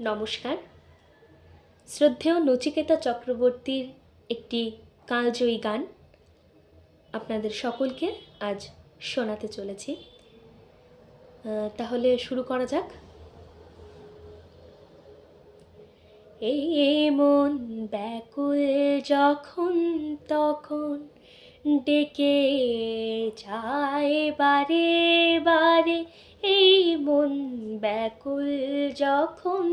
নমস্কার। শ্রদ্ধেয় নচিকেতা চক্রবর্তীর একটি কালজয়ী গান আপনাদের সকলকে আজ শোনাতে চলেছি। তাহলে শুরু করা যাক। এই মন ব্যাকুল যখন তখন ডেকে যায় বারে বারে এই মন ব্যাকুল যখন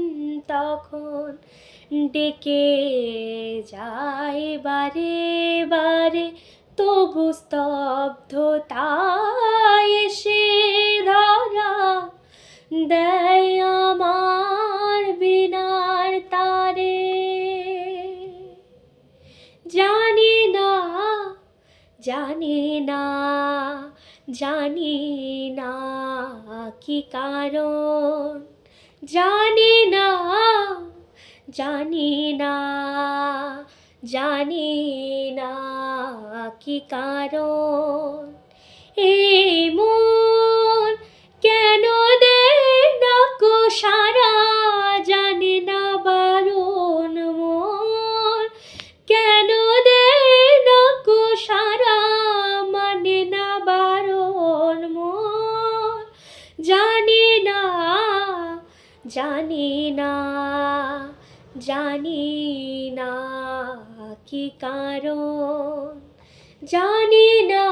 তখন ডেকে যায় বারে বারে, তবু স্তব্ধতায় এসে ধরা দেয় আমার বিনার তারে। জানি না জানি না জানি না কি কারণ জানি না জানি না জানি না কি কারণ। এই জানি না জানি না কি কারণ। জানি না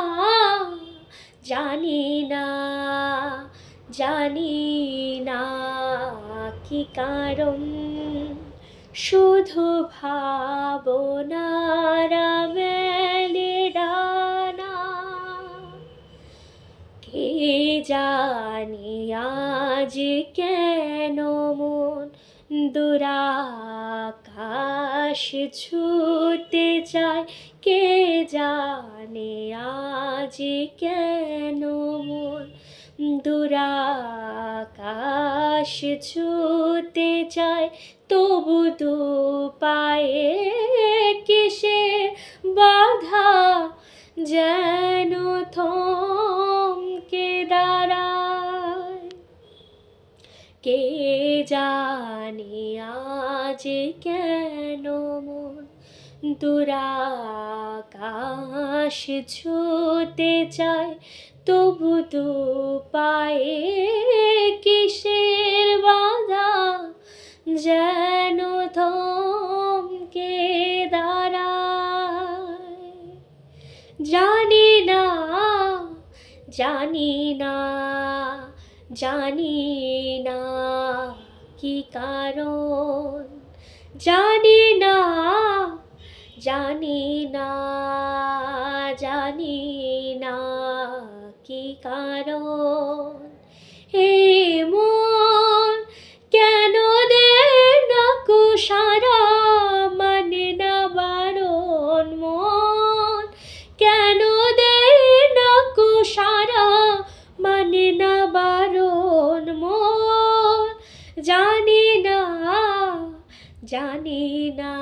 জানি না জানি না কি কারণ। শুধু ভাবনার মেলে ডানা, কে জানি আজ কেন মন দুরাকাশ ছুতে চায় কে জানে আজ কেন মন দুরাকাশ ছুতে চায় তবু দু পায়ে কিসে বাধা যেন কে জানে আজ কেন মন দুরাকাশ ছুতে চায় তবু দু পায়ে কিসের বাধা? যেন থমকে দাঁড়ায়। জানি না জানি না জানি না কি কারণ, জানি না জানি না জানি না কি কারণ। হে মন কেন দে না কুসারা জানি না জানি না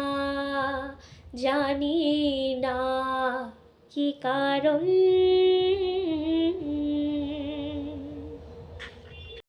জানি না কি কারণ।